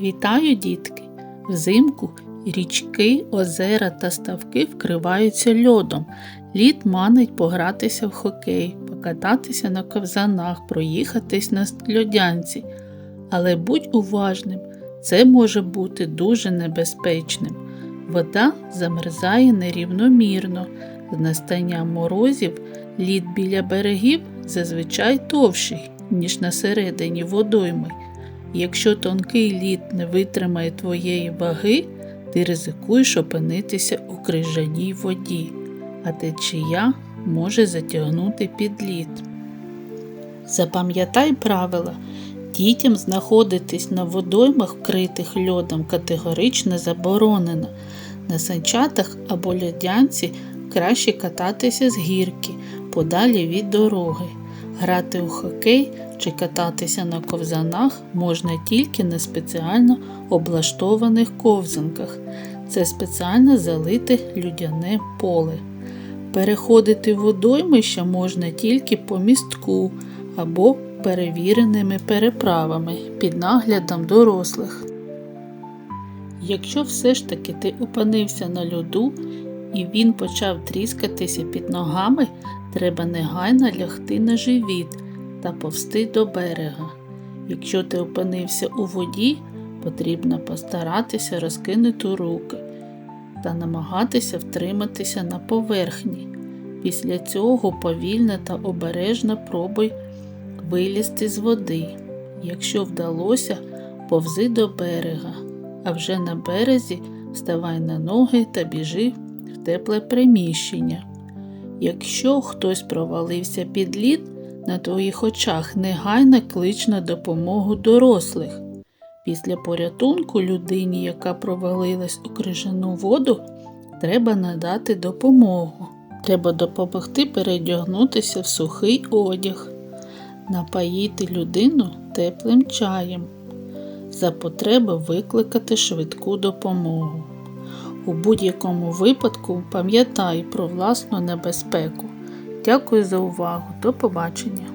Вітаю, дітки! Взимку річки, озера та ставки вкриваються льодом. Лід манить погратися в хокей, покататися на ковзанах, проїхатись на льодянці. Але будь уважним, це може бути дуже небезпечним. Вода замерзає нерівномірно. З настанням морозів лід біля берегів зазвичай товщий, ніж на середині водойми. Якщо тонкий лід не витримає твоєї ваги, ти ризикуєш опинитися у крижаній воді, а течія може затягнути під лід. Запам'ятай правила. Дітям знаходитись на водоймах, вкритих льодом, категорично заборонено. На санчатах або льодянці краще кататися з гірки, подалі від дороги. Грати у хокей чи кататися на ковзанах можна тільки на спеціально облаштованих ковзанках. Це спеціально залите людяне поле. Переходити водоймища можна тільки по містку або перевіреними переправами під наглядом дорослих. Якщо все ж таки ти опинився на льоду і він почав тріскатися під ногами, треба негайно лягти на живіт та повсти до берега. Якщо ти опинився у воді, потрібно постаратися розкинути руки та намагатися втриматися на поверхні. Після цього повільно та обережно пробуй вилізти з води. Якщо вдалося, повзи до берега, а вже на березі вставай на ноги та біжи тепле приміщення. Якщо хтось провалився під лід, на твоїх очах негайно клич на допомогу дорослих. Після порятунку людині, яка провалилась у крижану воду, треба надати допомогу. Треба допомогти передягнутися в сухий одяг, напоїти людину теплим чаєм, за потреби викликати швидку допомогу. У будь-якому випадку пам'ятай про власну небезпеку. Дякую за увагу. До побачення!